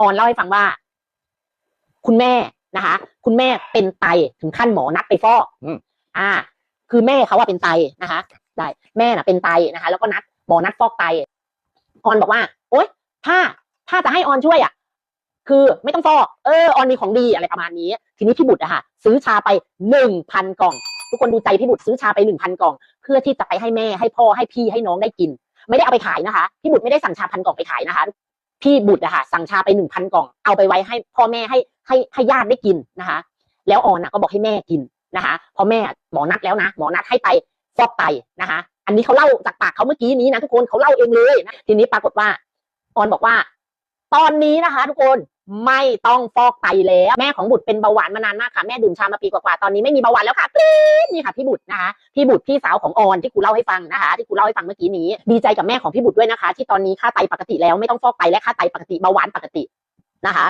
ออนเล่าให้ฟังว่า คุณแม่นะคะ คุณแม่เป็นไตถึงขั้นหมอนัดไปฟอกอืมอ่า คือแม่เขาว่าเป็นไตนะคะได้แม่น่ะเป็นไตนะคะ แล้วก็นัดหมอนัดฟอกไตออนบอกว่า โอ๊ยถ้าถ้าจะให้ออนช่วยอะ คือไม่ต้องฟอก เออออนมีของดีอะไรประมาณนี้ ทีนี้พี่บุตรอะค่ะ ซื้อชาไปหนึ่งพันกล่อง ทุกคนดูใจพี่บุตรซื้อชาไปหนึ่งพันกล่อง เพื่อที่จะไปให้แม่ให้พ่อให้พี่ให้น้องได้กิน ไม่ได้เอาไปขายนะคะ พี่บุตรไม่ได้สั่งชาพันกล่องไปขายนะคะ พี่บุตรอะค่ะสั่งชาไปหนึ่งพันกล่อง เอาไปไว้ให้พ่อแม่ให้ให้ให้ญาติได้กินนะคะ แล้วออนอะก็บอกให้แม่กินนะคะพ่อแม่หมอนัดแล้วนะ หมอนัดให้ไปฟอกไตนะคะ อันนี้เขาเล่าจากปากเขาเมื่อกี้นี้นะทุกคนเขาเล่าเองเลยนะทีนี้ปรากฏว่าออนบอกว่า ตอนนี้นะคะ ทุกคน ไม่ต้องฟอกไตแล้ว แม่ของบุตรเป็นเบาหวานมานานมากค่ะ แม่ดื่มชามาปีกว่าๆตอนนี้ไม่มีเบาหวานแล้วค่ะกรี๊ดนี่ค่ะพี่บุตรนะคะพี่บุตรพี่สาวของออนที่กูเล่าให้ฟังนะคะ ที่กูเล่าให้ฟังเมื่อกี้นี้ ดีใจกับแม่ของพี่บุตรด้วยนะคะ ที่ตอนนี้ค่าไตปกติแล้วไม่ต้องฟอกไตและค่าไตปกติเบาหวานปกตินะคะ